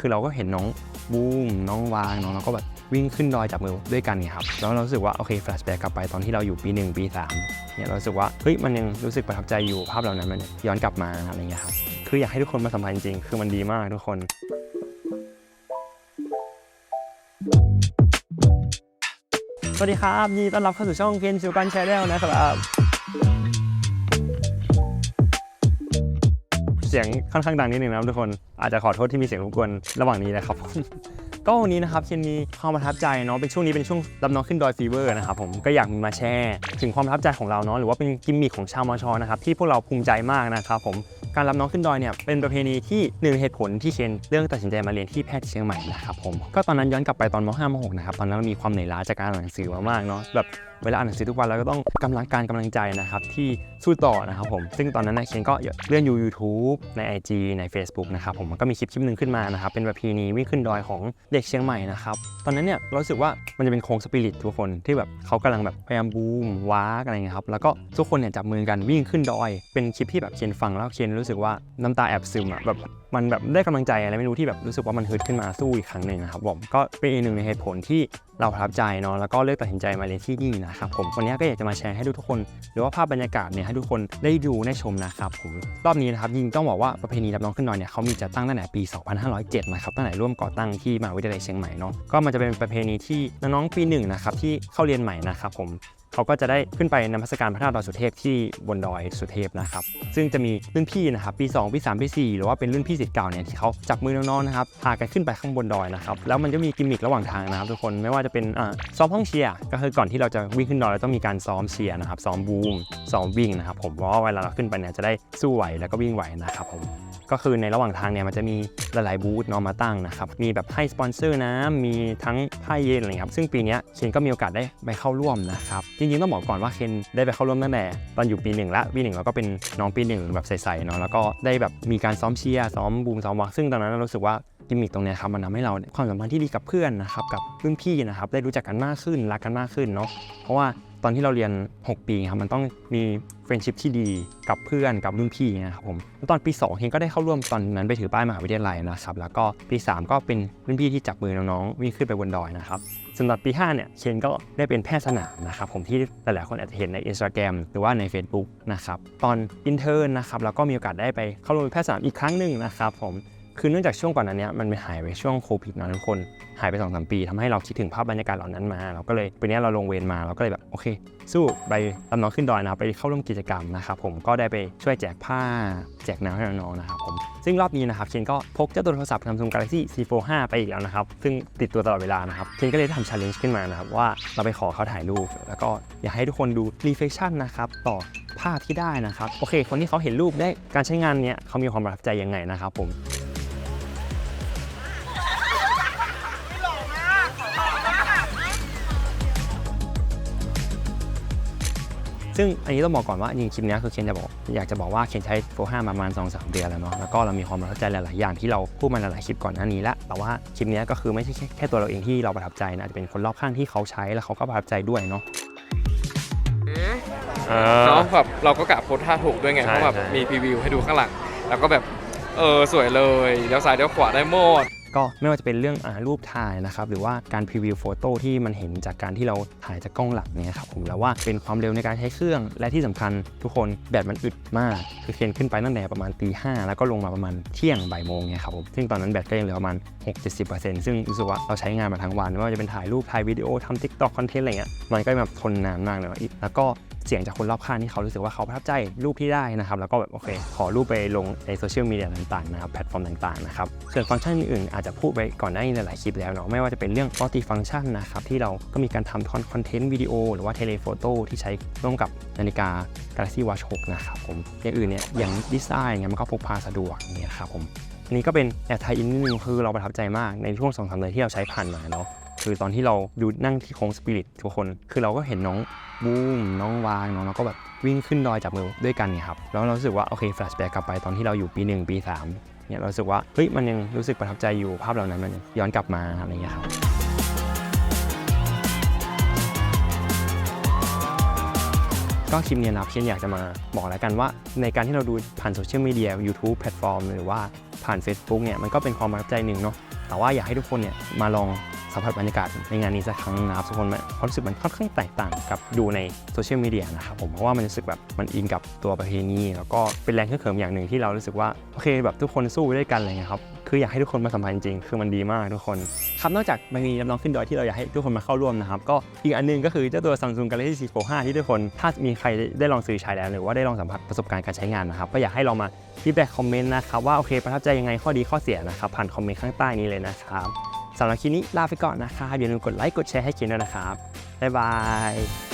คือเราก็เห็นน้องบูมน้องวางน้องเราก็แบบวิ่งขึ้นดอยจับมือด้วยกันไงครับแล้วเรารู้สึกว่าโอเคแฟลชแบ็กกลับไปตอนที่เราอยู่ปีหนึ่งปีสามเนี่ยเรารู้สึกว่าเฮ้ยมันยังรู้สึกประทับใจอยู่ภาพเหล่านั้นมันย้อนกลับมาอะไรเงี้ยครับคืออยากให้ทุกคนมาสัมผัสจริงๆคือมันดีมากทุกคนสวัสดีครับยินดีต้อนรับเข้าสู่ช่องเคนซิวกันแชนแนลนะครับ เสียงค่อนข้างดังนิดนึงนะครับทุกคนอาจจะขอโทษที่มีเสียงรบกวนระหว่างนี้นะครับก็วันนี้นะครับเคนมีความประทับใจเนาะเป็นช่วงนี้เป็นช่วงรับน้องขึ้นดอยฟีเวอร์นะครับผมก็อยากมาแชร์ถึงความประทับใจของเราเนาะหรือว่าเป็นกิมมิคของชาวมอชอนะครับที่พวกเราภูมิใจมากนะครับผมการรับน้องขึ้นดอยเนี่ยเป็นประเพณีที่หนึ่งเหตุผลที่เคนเลือกตัดสินใจมาเรียนที่แพทย์เชียงใหม่นะครับผมก็ตอนนั้นย้อนกลับไปตอนม .5 ม .6 นะครับตอนนั้นมีความเหนื่อยล้าจากการอ่านหนังสือมามากเนาะแบบเวลาอ่านหนังสือทุกวันเราก็ต้องกำลังการกำลังใจนะครับที่สู้ต่อนะครับผม ซึ่งตอนนั้นนะเคนก็เลื่อนอยู YouTube ใน IG ใน Facebook นะครับผมมันก็มีคลิปคลิปหนึ่งขึ้นมานะครับ เป็นประเพณีวิ่งขึ้นดอยของเด็กเชียงใหม่นะครับ ตอนนั้นเนี่ยเราสึกว่ามันจะเป็นโค้งสปิริตทุกคนที่แบบเขากำลังแบบพยายามบูมว้ากอะไรเงี้ยครับ แล้วก็ทุกคนเนี่ยจับมือกันวิ่งขึ้นดอย เป็นคลิปที่แบบเคนฟังแล้วเคนรู้สึกว่าน้ำตาแอบซึมอะแบบมันแบบได้กำลังใจอะไรไม่รู้ที่แบบรู้สึกว่ามันฮึดขึ้นมาสู้อีกครั้งหนึ่งนะครับผมก็เป็นอีกหนึ่งในเหตุผลที่ เราประทับใจเนาะแล้วก็เลือกตัดสินใจมาเรียนที่นี่นะครับผมวันนี้ก็อยากจะมาแชร์ให้ทุกคน หรือว่าภาพบรรยากาศเนี่ยให้ทุกคนได้ดูได้ชมนะครับผมรอบนี้นะครับยิงต้องบอกว่าประเพณีรับน้องขึ้นนอยเนี่ยเขามีจัดตั้งตั้งแต่ปี 2507 นะครับตั้งแต่ร่วมก่อตั้งที่มหาวิทยาลัยเชียงใหม่เนาะก็มันจะเป็นประเพณีที่น้องๆปีหนึ่งนะครับที่เข้าเรียนใหม่นะครับผม เขาก็จะได้ขึ้นไปนมัสการพระธาตุดอยสุเทพที่บนดอยสุเทพนะครับ ซึ่งจะมีรุ่นพี่นะครับปี2ปี3ปี4หรือว่าเป็นรุ่นพี่สิทธิ์เก่าเนี่ยที่เขาจับมือน้องๆนะครับพากันขึ้นไปข้างบนดอยนะครับแล้วมันก็มีกิมมิคระหว่างทางนะครับทุกคนไม่ว่าจะเป็นอ่าซ้อมห้องเชียร์ก็คือก่อนที่เราจะวิ่งขึ้นดอยเราต้องมีการซ้อมเชียร์นะครับซ้อมบูมซ้อมวิ่งนะครับผมเพราะว่าเวลาเราขึ้นไปเนี่ยจะได้สู้ไหวแล้วก็วิ่งไหวนะครับผมก็คือในระหว่างทางเนี่ยมันจะมีหลายๆบูธเนาะมาตั้งนะครับมีแบบให้สปอนเซอร์นะมีทั้งผ้าเย็นอะไรครับซึ่งปีนี้เคนก็มีโอกาสได้ไปเข้าร่วมนะครับจริงๆต้องบอกก่อนว่าเคนได้ไปเข้าร่วมตั้งแต่ตอนอยู่ปีหนึ่งละปีหนึ่งเราก็เป็นน้องปีหนึ่งแบบใสๆเนาะแล้วก็ได้แบบมีการซ้อมเชียร์ซ้อมบูมซ้อมวักซึ่งตอนนั้นเรารู้สึกว่ากิมมิคตรงเนี้ยครับมันทำให้เราความสัมพันธ์ที่ดีกับเพื่อนนะครับกับรุ่นพี่นะครับได้รู้จักกันมากขึ้นรักกันมากขึ้นเนาะเพราะว่า ตอนที่เราเรียน 6 ปีครับมันต้องมีเฟรนชิพที่ดีกับเพื่อนกับรุ่นพี่นะครับผมตอนปี2เคนก็ได้เข้าร่วมตอนนั้นไปถือป้ายมหาวิทยาลัยนะครับแล้วก็ปี 3 ก็เป็นรุ่นพี่ที่จับมือน้องๆวิ่งขึ้นไปบนดอยนะครับสำหรับปี5เนี่ยเคนก็ได้เป็นแพทย์สนามนะครับผมที่หลายๆคนอาจจะเห็นใน Instagram หรือว่าใน Facebook นะครับตอนอินเทอร์นะครับแล้วก็มีโอกาสได้ไปเข้าร่วมแพทย์สนามอีกครั้งหนึ่งนะครับผม คือเนื่องจากช่วงก่อนนั้นเนี้ยมันไปหายไปช่วงโควิดเนอะทุกคนหายไป2อสปีทำให้เราคิดถึงภาพบรรยากาศเหล่านั้นมา เราก็เลยปีเนี้ยเราลงเวรมาเราก็เลยแบบโอเค สู้ไปรับน้องขึ้นดอยนะครับไปเข้าร่วมกิจกรรมนะครับผมก็ได้ไปช่วยแจกผ้าแจกน้ำให้น้องนะครับผมซึ่งรอบนี้นะครับเคนก็พกเจ้าตัวโทรศัพท์ Samsung Galaxy C45 ไปอีกแล้วนะครับซึ่งติดตัวตลอดเวลานะครับเคนก็เลยทำ challenge ขึ้นมานะครับว่าเราไปขอเขาถ่ายรูป แล้วก็อยากให้ทุกคนดู reflection นะครับต่อภาพที่ได้นะครับโอเค คนที่เขาเห็นรูปได้การใช้งานเนี้ยเขามีความประทับใจยังไงนะครับผม ซึ่งอันนี้ต้องบอกก่อนว่าจริงๆคลิปเนี้ยคือเคนจะบอกอยากจะบอกว่าเคนใช้โฟห้ามาประมาณ2อสเดือนแล้วเนาะแล้วก็เรามีความประทับใจหลาย ๆ อย่างที่เราพูดมาหลายๆคลิปก่อนหน้านี้ละแต่ว่าคลิปเนี้ยก็คือไม่ใช่แค่แค่ตัวเราเองที่เราประทับใจนะอาจจะเป็นคนรอบข้างที่เขาใช้แล้วเขาก็ประทับใจด้วยเนาะเนาะแบบเราก็กะโพสท่าถูกด้วยไงใช่เพราะแบบใช่มีพรีวิวให้ดูข้างหลัง แล้วก็แบบเออสวยเลยเลี้ยวซ้ายเลี้ยวขวาได้หมด ก็ไม่ว่าจะเป็นเรื่องอรูปถ่ายนะครับหรือว่าการพรีวิวโฟโต้ที่มันเห็นจากการที่เราถ่ายจากกล้องหลังเนี่ยครับผมแล้วว่าเป็นความเร็วในการใช้เครื่องและที่สำคัญทุกคนแบตมันอึดมาก คือเคนขึ้นไปตั้งแต่ประมาณตีห้าแล้วก็ลงมาประมาณเที่ยงบ่ายโมงเนี่ยครับผมซึ่งตอนนั้นแบตก็ยังเหลือประมาณ 6-70%ซึ่งรู้สึกว่าเราใช้งานมาทั้งวันไม่ว่าจะเป็นถ่ายรูปถ่ายวิดีโอทำทิกตอกคอนเทนต์อะไรเงี้ยมันก็แบบทนนานมากเลยแล้วก็ เสียงจากคนรอบข้างที่เขารู้สึกว่าเขาประทับใจรูปที่ได้นะครับ แล้วก็แบบโอเค ขอรูปไปลงในโซเชียลมีเดียต่างๆนะครับแพลตฟอร์มต่างๆนะครับส่วนฟังก์ชันอื่นๆอาจจะพูดไปก่อนหน้านี้ในหลายคลิปแล้วเนาะไม่ว่าจะเป็นเรื่อง multi function นะครับที่เราก็มีการทำคอนเทนต์วิดีโอหรือว่าเทเลโฟโต้ที่ใช้ร่วมกับนาฬิกา Galaxy Watch 6 นะครับผมอย่างอื่นเนี่ยอย่างดีไซน์เนี่ยมันก็พกพาสะดวกเนี่ยครับผมอันนี้ก็เป็นแอบไทยอินนิดนึงคือเราประทับใจมากในช่วงสองสามเดือนที่เราใช้ผ่านมาเนาะ คือตอนที่เราดูนั่งที่โค้งสปิริตทุกคน คือเราก็เห็นน้องบูมน้องวางน้องเราก็แบบวิ่งขึ้นดอยจับมือด้วยกันเนี่ยครับแล้วเรารู้สึกว่าโอเคแฟลชแบ็กกลับไปตอนที่เราอยู่ปีหนึ่งปีสามเนี่ยเรารู้สึกว่าเฮ้ยมันยังรู้สึกประทับใจอยู่ภาพเหล่านั้นมันย้อนกลับมาอะไรเงี้ยครับก็คลิปเนี้ยนะครับเช่นอยากจะมาบอกแล้วกันว่า ในการที่เราดูผ่านโซเชียลมีเดีย YouTube แพลตฟอร์ม หรือว่าผ่าน Facebook เนี่ยมันก็เป็นความประทับใจหนึ่งเนาะแต่ว่าอยากให้ทุกคนเนี่ยมาลอง สัมผัสบรรยากาศในงานนี้สักครั้งนะครับทุกคนมันความรู้สึกมันค่อนข้างแตกต่างกับดูในโซเชียลมีเดียนะครับผมเพราะว่ามันรู้สึกแบบมันอินกับตัวประเพณีแล้วก็เป็นแรงขึ้นเขิมอย่างหนึ่งที่เรารู้สึกว่าโอเคแบบทุกคนสู้ไปด้วยกันอะไรเงี้ยครับคืออยากให้ทุกคนมาสัมผัสจริงๆคือมันดีมากทุกคนครับนอกจากมันมีน้องขึ้นดอยที่เราอยากให้ทุกคนมาเข้าร่วมนะครับก็อีกอันหนึงก็คือเจ้าตัว Samsung Galaxy Z Fold 5ที่ทุกคนถ้ามีใครได้ลองซื้อใช้แล้วหรือว่าได้ลองสัมผัสประสบการณ์การใช้งานนะครับก็อยากให้ลองมาฟีดแบ็กคอมเมนต์นะครับว่าโอเคประทับใจยังไงข้อดีข้อเสียนะครับผ่านคอมเมนต์ข้างใต้นี้เลยนะครับ สำหรับคลิปนี้ลาไปก่อนนะครับอย่าลืมกดไลค์กดแชร์ให้เขียนด้วยนะครับบ๊ายบาย